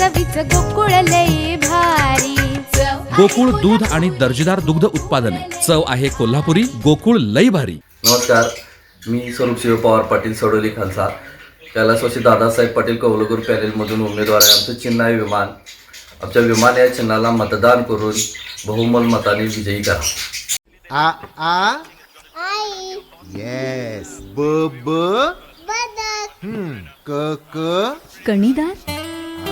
चवीच गोकुळ लई भारी. गोकुळ दूध आणि दर्जेदार दुग्ध उत्पादने. चव आहे कोल्हापुरी गोकुळ लई भारी. नमस्कार मी स्वरूप शिव पवार पाटील सडोली खालसा. कैलासवासी दादासाहेब पाटील कौलगुरू पॅनेलमधून उमेदवार आहे आमचं चिन्ह आहे विमान. आमच्या विमान या चिन्हाला मतदान करून बहुमल मताने विजयी करा. आ आ? येस ब ब? बदक. हम्म, क क? कणीदार?